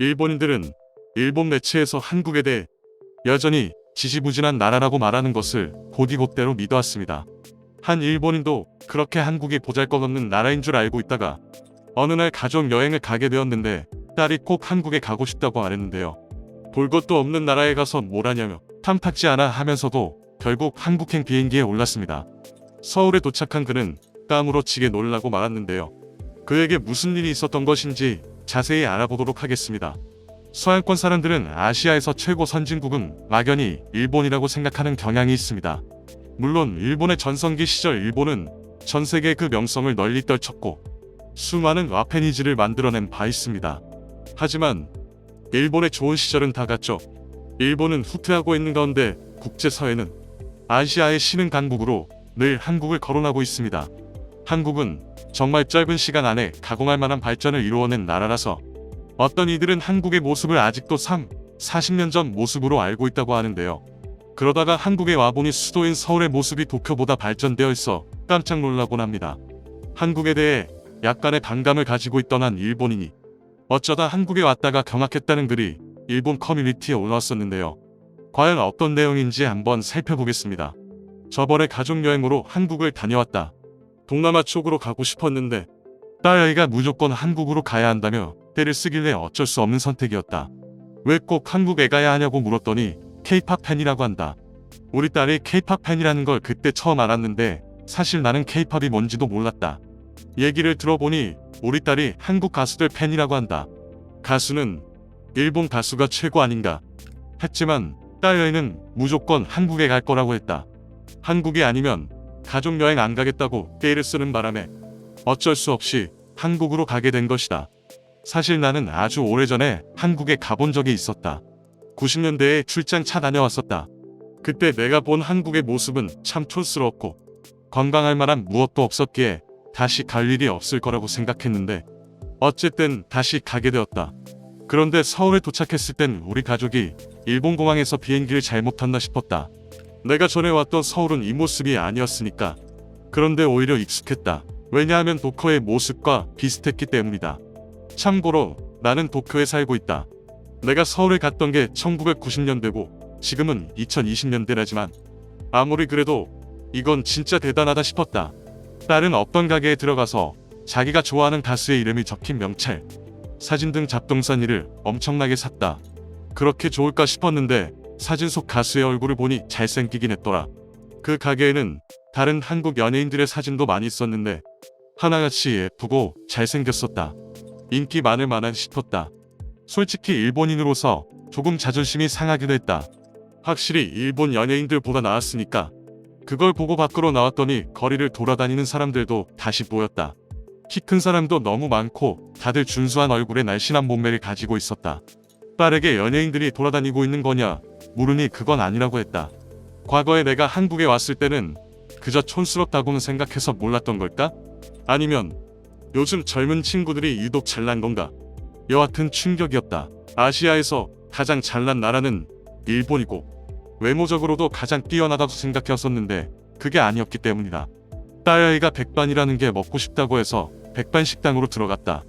일본인들은 일본 매체에서 한국에 대해 여전히 지지부진한 나라라고 말하는 것을 곧이곧대로 믿어왔습니다. 한 일본인도 그렇게 한국이 보잘것없는 나라인 줄 알고 있다가 어느 날 가족 여행을 가게 되었는데 딸이 꼭 한국에 가고 싶다고 말했는데요. 볼 것도 없는 나라에 가서 뭘 하냐며 탐탁지 않아 하면서도 결국 한국행 비행기에 올랐습니다. 서울에 도착한 그는 까무러치게 놀라고 말았는데요. 그에게 무슨 일이 있었던 것인지 자세히 알아보도록 하겠습니다. 서양권 사람들은 아시아에서 최고 선진국은 막연히 일본이라고 생각하는 경향이 있습니다. 물론 일본의 전성기 시절 일본은 전 세계 그 명성을 널리 떨쳤고 수많은 와페니즈를 만들어낸 바 있습니다. 하지만 일본의 좋은 시절은 다 갔죠. 일본은 후퇴하고 있는 가운데 국제사회는 아시아의 신흥 강국으로 늘 한국을 거론하고 있습니다. 한국은 정말 짧은 시간 안에 가공할 만한 발전을 이루어낸 나라라서 어떤 이들은 한국의 모습을 아직도 3, 40년 전 모습으로 알고 있다고 하는데요. 그러다가 한국에 와보니 수도인 서울의 모습이 도쿄보다 발전되어 있어 깜짝 놀라곤 합니다. 한국에 대해 약간의 반감을 가지고 있던 한 일본인이 어쩌다 한국에 왔다가 경악했다는 글이 일본 커뮤니티에 올라왔었는데요. 과연 어떤 내용인지 한번 살펴보겠습니다. 저번에 가족여행으로 한국을 다녀왔다. 동남아 쪽으로 가고 싶었는데 딸아이가 무조건 한국으로 가야 한다며 때를 쓰길래 어쩔 수 없는 선택이었다. 왜 꼭 한국에 가야 하냐고 물었더니 케이팝 팬이라고 한다. 우리 딸이 케이팝 팬이라는 걸 그때 처음 알았는데 사실 나는 케이팝이 뭔지도 몰랐다. 얘기를 들어보니 우리 딸이 한국 가수들 팬이라고 한다. 가수는 일본 가수가 최고 아닌가 했지만 딸여인은 무조건 한국에 갈 거라고 했다. 한국이 아니면 가족 여행 안 가겠다고 깨를 쓰는 바람에 어쩔 수 없이 한국으로 가게 된 것이다. 사실 나는 아주 오래전에 한국에 가본 적이 있었다. 90년대에 출장 차 다녀왔었다. 그때 내가 본 한국의 모습은 참 촌스러웠고 관광할 만한 무엇도 없었기에 다시 갈 일이 없을 거라고 생각했는데 어쨌든 다시 가게 되었다. 그런데 서울에 도착했을 땐 우리 가족이 일본 공항에서 비행기를 잘못 탔나 싶었다. 내가 전에 왔던 서울은 이 모습이 아니었으니까. 그런데 오히려 익숙했다. 왜냐하면 도쿄의 모습과 비슷했기 때문이다. 참고로 나는 도쿄에 살고 있다. 내가 서울에 갔던 게 1990년대고 지금은 2020년대라지만 아무리 그래도 이건 진짜 대단하다 싶었다. 딸은 어떤 가게에 들어가서 자기가 좋아하는 가수의 이름이 적힌 명찰, 사진 등 잡동사니를 엄청나게 샀다. 그렇게 좋을까 싶었는데 사진 속 가수의 얼굴을 보니 잘생기긴 했더라. 그 가게에는 다른 한국 연예인들의 사진도 많이 있었는데 하나같이 예쁘고 잘생겼었다. 인기 많을 만한 싶었다. 솔직히 일본인으로서 조금 자존심이 상하기도 했다. 확실히 일본 연예인들보다 나았으니까. 그걸 보고 밖으로 나왔더니 거리를 돌아다니는 사람들도 다시 보였다. 키 큰 사람도 너무 많고 다들 준수한 얼굴에 날씬한 몸매를 가지고 있었다. 딸에게 연예인들이 돌아다니고 있는 거냐 물으니 그건 아니라고 했다. 과거에 내가 한국에 왔을 때는 그저 촌스럽다고는 생각해서 몰랐던 걸까? 아니면 요즘 젊은 친구들이 유독 잘난 건가? 여하튼 충격이었다. 아시아에서 가장 잘난 나라는 일본이고 외모적으로도 가장 뛰어나다고 생각했었는데 그게 아니었기 때문이다. 딸아이가 백반이라는 게 먹고 싶다고 해서 백반 식당으로 들어갔다.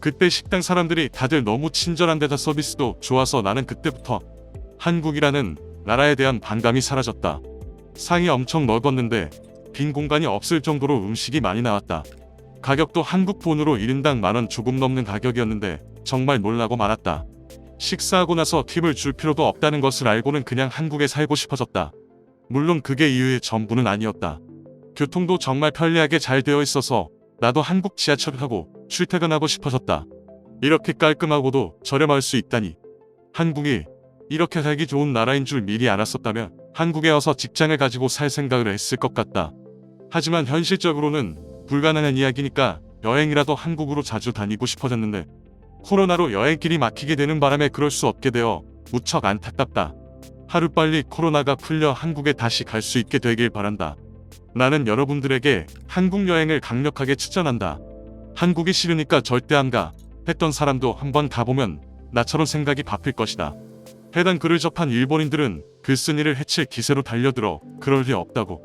그때 식당 사람들이 다들 너무 친절한 데다 서비스도 좋아서 나는 그때부터 한국이라는 나라에 대한 반감이 사라졌다. 상이 엄청 넓었는데 빈 공간이 없을 정도로 음식이 많이 나왔다. 가격도 한국 돈으로 1인당 만원 조금 넘는 가격이었는데 정말 놀라고 말았다. 식사하고 나서 팁을 줄 필요도 없다는 것을 알고는 그냥 한국에 살고 싶어졌다. 물론 그게 이유의 전부는 아니었다. 교통도 정말 편리하게 잘 되어 있어서 나도 한국 지하철 타고 출퇴근하고 싶어졌다. 이렇게 깔끔하고도 저렴할 수 있다니. 한국이 이렇게 살기 좋은 나라인 줄 미리 알았었다면 한국에 와서 직장을 가지고 살 생각을 했을 것 같다. 하지만 현실적으로는 불가능한 이야기니까 여행이라도 한국으로 자주 다니고 싶어졌는데 코로나로 여행길이 막히게 되는 바람에 그럴 수 없게 되어 무척 안타깝다. 하루빨리 코로나가 풀려 한국에 다시 갈 수 있게 되길 바란다. 나는 여러분들에게 한국 여행을 강력하게 추천한다. 한국이 싫으니까 절대 안 가. 했던 사람도 한번 가보면 나처럼 생각이 바뀔 것이다. 해당 글을 접한 일본인들은 글쓴이를 해칠 기세로 달려들어 그럴 리 없다고.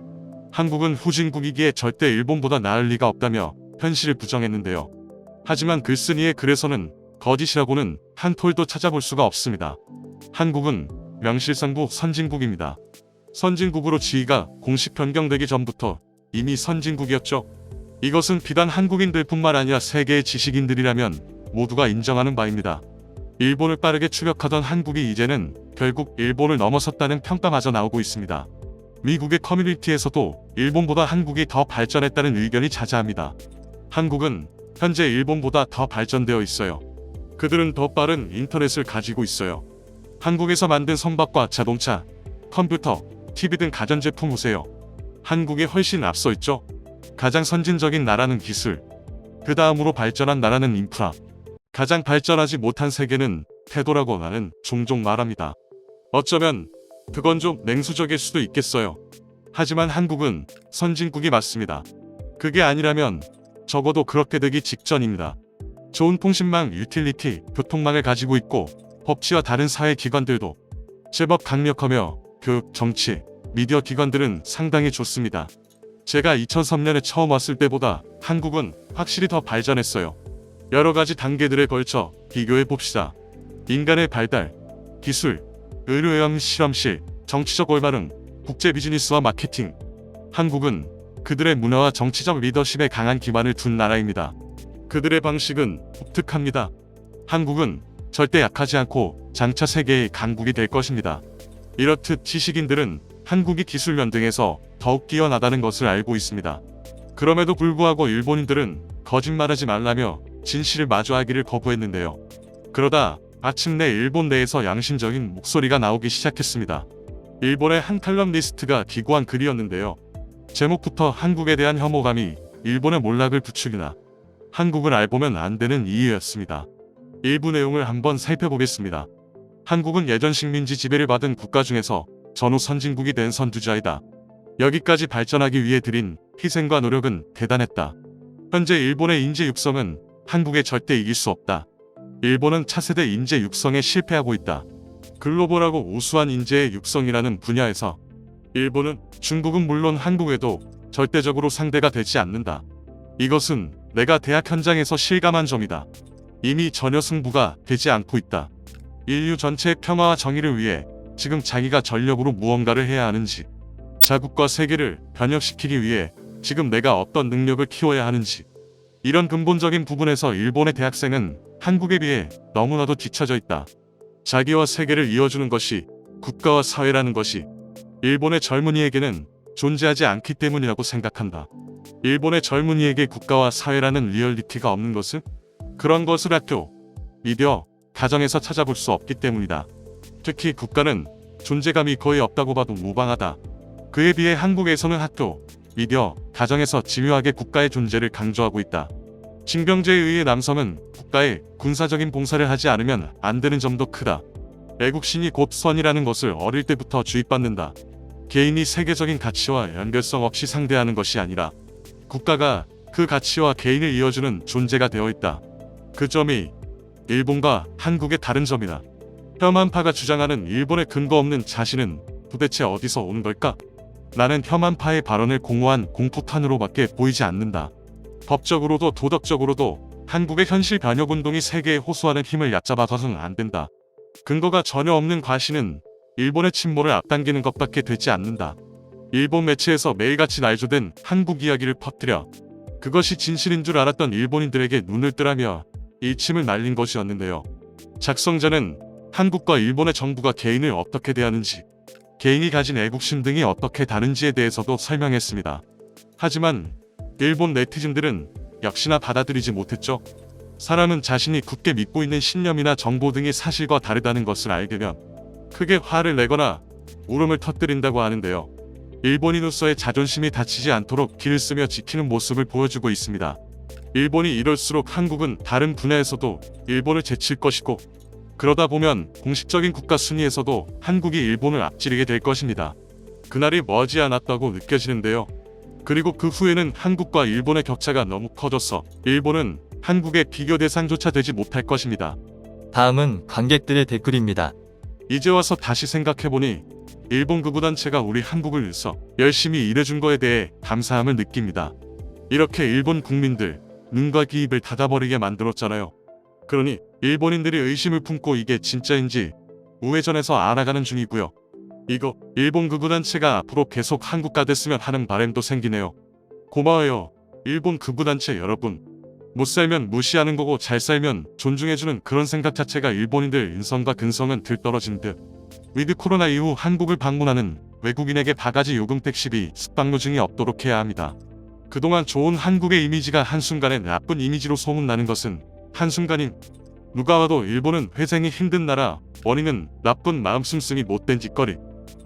한국은 후진국이기에 절대 일본보다 나을 리가 없다며 현실을 부정했는데요. 하지만 글쓴이의 글에서는 거짓이라고는 한 톨도 찾아볼 수가 없습니다. 한국은 명실상부 선진국입니다. 선진국으로 지위가 공식 변경되기 전부터 이미 선진국이었죠. 이것은 비단 한국인들 뿐만 아니라 세계의 지식인들이라면 모두가 인정하는 바입니다. 일본을 빠르게 추격하던 한국이 이제는 결국 일본을 넘어섰다는 평가마저 나오고 있습니다. 미국의 커뮤니티에서도 일본보다 한국이 더 발전했다는 의견이 자자합니다. 한국은 현재 일본보다 더 발전되어 있어요. 그들은 더 빠른 인터넷을 가지고 있어요. 한국에서 만든 선박과 자동차, 컴퓨터, TV 등 가전제품 보세요. 한국이 훨씬 앞서 있죠. 가장 선진적인 나라는 기술, 그 다음으로 발전한 나라는 인프라, 가장 발전하지 못한 세계는 태도라고 나는 종종 말합니다. 어쩌면 그건 좀 냉수적일 수도 있겠어요. 하지만 한국은 선진국이 맞습니다. 그게 아니라면 적어도 그렇게 되기 직전입니다. 좋은 통신망, 유틸리티, 교통망을 가지고 있고 법치와 다른 사회 기관들도 제법 강력하며 교육, 정치, 미디어 기관들은 상당히 좋습니다. 제가 2003년에 처음 왔을 때보다 한국은 확실히 더 발전했어요. 여러 가지 단계들에 걸쳐 비교해 봅시다. 인간의 발달, 기술, 의료형 실험실, 정치적 올바름, 국제 비즈니스와 마케팅. 한국은 그들의 문화와 정치적 리더십에 강한 기반을 둔 나라입니다. 그들의 방식은 독특합니다. 한국은 절대 약하지 않고 장차 세계의 강국이 될 것입니다. 이렇듯 지식인들은 한국이 기술면 등에서 더욱 뛰어나다는 것을 알고 있습니다. 그럼에도 불구하고 일본인들은 거짓말하지 말라며 진실을 마주하기를 거부했는데요. 그러다 마침내 일본 내에서 양심적인 목소리가 나오기 시작했습니다. 일본의 한 칼럼니스트가 기고한 글이었는데요. 제목부터 한국에 대한 혐오감이 일본의 몰락을 부추기나 한국을 알보면 안 되는 이유였습니다. 일부 내용을 한번 살펴보겠습니다. 한국은 예전 식민지 지배를 받은 국가 중에서 전후 선진국이 된 선두자이다. 여기까지 발전하기 위해 들인 희생과 노력은 대단했다. 현재 일본의 인재 육성은 한국에 절대 이길 수 없다. 일본은 차세대 인재 육성에 실패하고 있다. 글로벌하고 우수한 인재의 육성이라는 분야에서 일본은 중국은 물론 한국에도 절대적으로 상대가 되지 않는다. 이것은 내가 대학 현장에서 실감한 점이다. 이미 전혀 승부가 되지 않고 있다. 인류 전체의 평화와 정의를 위해 지금 자기가 전력으로 무언가를 해야 하는지, 자국과 세계를 변혁시키기 위해 지금 내가 어떤 능력을 키워야 하는지, 이런 근본적인 부분에서 일본의 대학생은 한국에 비해 너무나도 뒤처져 있다. 자기와 세계를 이어주는 것이 국가와 사회라는 것이 일본의 젊은이에게는 존재하지 않기 때문이라고 생각한다. 일본의 젊은이에게 국가와 사회라는 리얼리티가 없는 것은 그런 것을 학교, 미디어, 가정에서 찾아볼 수 없기 때문이다. 특히 국가는 존재감이 거의 없다고 봐도 무방하다. 그에 비해 한국에서는 학교, 미디어, 가정에서 집요하게 국가의 존재를 강조하고 있다. 징병제에 의해 남성은 국가에 군사적인 봉사를 하지 않으면 안 되는 점도 크다. 애국심이 곧 선이라는 것을 어릴 때부터 주입받는다. 개인이 세계적인 가치와 연결성 없이 상대하는 것이 아니라 국가가 그 가치와 개인을 이어주는 존재가 되어 있다. 그 점이 일본과 한국의 다른 점이다. 혐한파가 주장하는 일본의 근거 없는 자신은 도대체 어디서 오는 걸까? 나는 혐한파의 발언을 공허한 공포탄으로밖에 보이지 않는다. 법적으로도 도덕적으로도 한국의 현실 변혁 운동이 세계에 호소하는 힘을 얕잡아서는 안 된다. 근거가 전혀 없는 과시는 일본의 침몰을 앞당기는 것밖에 되지 않는다. 일본 매체에서 매일같이 날조된 한국 이야기를 퍼뜨려 그것이 진실인 줄 알았던 일본인들에게 눈을 뜨라며 일침을 날린 것이었는데요. 작성자는 한국과 일본의 정부가 개인을 어떻게 대하는지, 개인이 가진 애국심 등이 어떻게 다른지에 대해서도 설명했습니다. 하지만 일본 네티즌들은 역시나 받아들이지 못했죠. 사람은 자신이 굳게 믿고 있는 신념이나 정보 등이 사실과 다르다는 것을 알게 되면 크게 화를 내거나 울음을 터뜨린다고 하는데요. 일본인으로서의 자존심이 다치지 않도록 길을 쓰며 지키는 모습을 보여주고 있습니다. 일본이 이럴수록 한국은 다른 분야에서도 일본을 제칠 것이고 그러다 보면 공식적인 국가 순위에서도 한국이 일본을 앞지르게 될 것입니다. 그날이 머지 않았다고 느껴지는데요. 그리고 그 후에는 한국과 일본의 격차가 너무 커져서 일본은 한국의 비교 대상조차 되지 못할 것입니다. 다음은 관객들의 댓글입니다. 이제 와서 다시 생각해보니 일본 극우단체가 우리 한국을 위해서 열심히 일해준 거에 대해 감사함을 느낍니다. 이렇게 일본 국민들 눈과 귀 입을 닫아버리게 만들었잖아요. 그러니 일본인들이 의심을 품고 이게 진짜인지 우회전해서 알아가는 중이고요. 이거 일본 극우단체가 앞으로 계속 한국가 됐으면 하는 바람도 생기네요. 고마워요. 일본 극우단체 여러분. 못 살면 무시하는 거고 잘 살면 존중해주는 그런 생각 자체가 일본인들 인성과 근성은 들떨어진 듯. 위드 코로나 이후 한국을 방문하는 외국인에게 바가지 요금 택시비 숙박료 증이 없도록 해야 합니다. 그동안 좋은 한국의 이미지가 한순간에 나쁜 이미지로 소문나는 것은 한순간인 누가 와도 일본은 회생이 힘든 나라 원인은 나쁜 마음씀씀이 못된 짓거리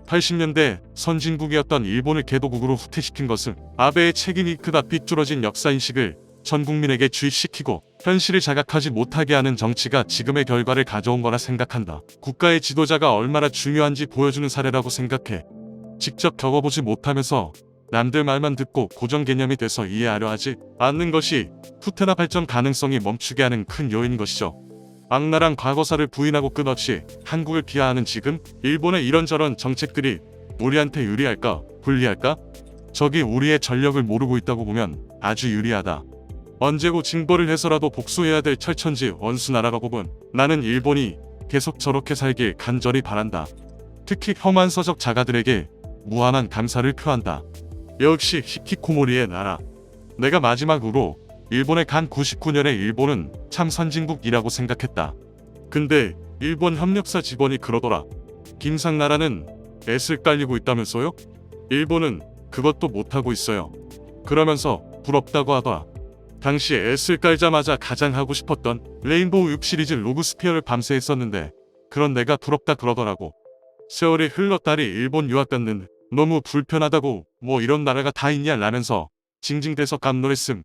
80년대 선진국이었던 일본을 개도국으로 후퇴시킨 것은 아베의 책임이 크다 삐뚤어진 역사인식을 전 국민에게 주입시키고 현실을 자각하지 못하게 하는 정치가 지금의 결과를 가져온 거라 생각한다. 국가의 지도자가 얼마나 중요한지 보여주는 사례라고 생각해. 직접 겪어보지 못하면서 남들 말만 듣고 고정 개념이 돼서 이해하려 하지 않는 것이 후퇴나 발전 가능성이 멈추게 하는 큰 요인인 것이죠. 악랄한 과거사를 부인하고 끝없이 한국을 비하하는 지금 일본의 이런저런 정책들이 우리한테 유리할까 불리할까? 적이 우리의 전력을 모르고 있다고 보면 아주 유리하다. 언제고 징벌을 해서라도 복수해야 될 철천지 원수 나라라고 본 나는 일본이 계속 저렇게 살길 간절히 바란다. 특히 혐한 서적 자가들에게 무한한 감사를 표한다. 역시 히키코모리의 나라. 내가 마지막으로 일본에 간 99년에 일본은 참 선진국이라고 생각했다. 근데 일본 협력사 직원이 그러더라. 김상나라는 애를 깔리고 있다면서요? 일본은 그것도 못하고 있어요. 그러면서 부럽다고 하더라. 당시 애를 깔자마자 가장 하고 싶었던 레인보우 6 시리즈 로그 스피어를 밤새 했었는데 그런 내가 부럽다 그러더라고. 세월이 흘렀다리 일본 유학 갔는 너무 불편하다고 뭐 이런 나라가 다 있냐 라면서 징징대서 깜놀했음.